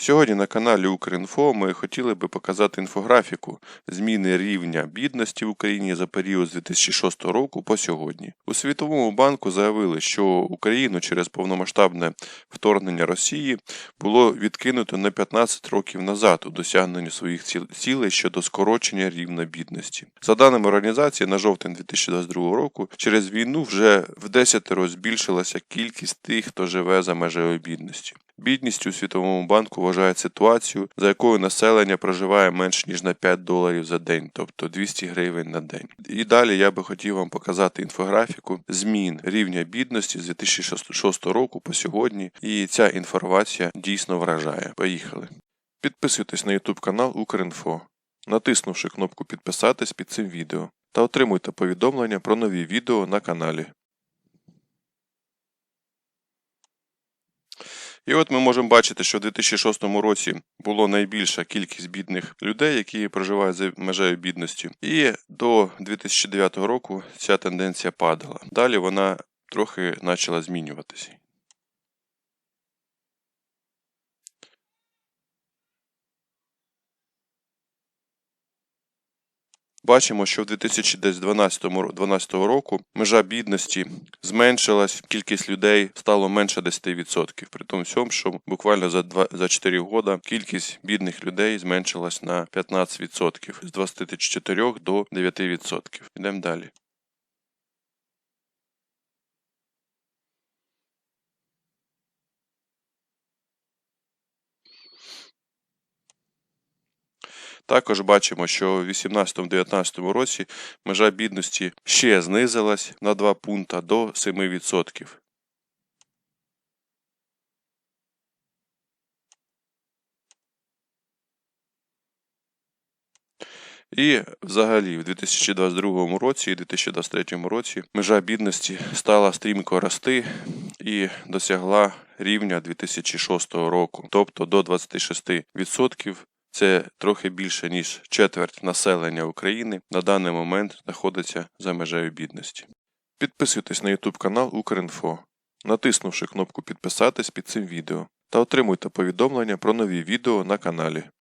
Сьогодні на каналі Укрінфо ми хотіли би показати інфографіку зміни рівня бідності в Україні за період з 2006 року по сьогодні. У Світовому банку заявили, що Україну через повномасштабне вторгнення Росії було відкинуто на 15 років назад у досягненні своїх цілей щодо скорочення рівня бідності. За даними організації, на жовтень 2022 року через війну вже в десятеро збільшилася кількість тих, хто живе за межею бідності. Бідністю у Світовому банку вважають ситуацію, за якою населення проживає менш ніж на 5 доларів за день, тобто 200 гривень на день. І далі я би хотів вам показати інфографіку змін рівня бідності з 2006 року по сьогодні. І ця інформація дійсно вражає. Поїхали. Підписуйтесь на YouTube канал Укрінфо, натиснувши кнопку підписатись під цим відео та отримуйте повідомлення про нові відео на каналі. І от ми можемо бачити, що в 2006 році було найбільша кількість бідних людей, які проживають за межею бідності. І до 2009 року ця тенденція падала. Далі вона трохи почала змінюватися. Бачимо, що в 2012 року межа бідності зменшилась, кількість людей стало менше 10%. При тому всьому, що буквально за 2, за 4 роки кількість бідних людей зменшилась на 15% з 24 до 9%. Йдемо далі. Також бачимо, що в 18-19 році межа бідності ще знизилась на 2 пункта до 7%. І взагалі в 2022 році і 2023 році межа бідності стала стрімко рости і досягла рівня 2006 року, тобто до 26%. Це трохи більше ніж четверть населення України на даний момент знаходиться за межею бідності. Підписуйтесь на YouTube канал Укрінфо, натиснувши кнопку підписатись під цим відео та отримуйте повідомлення про нові відео на каналі.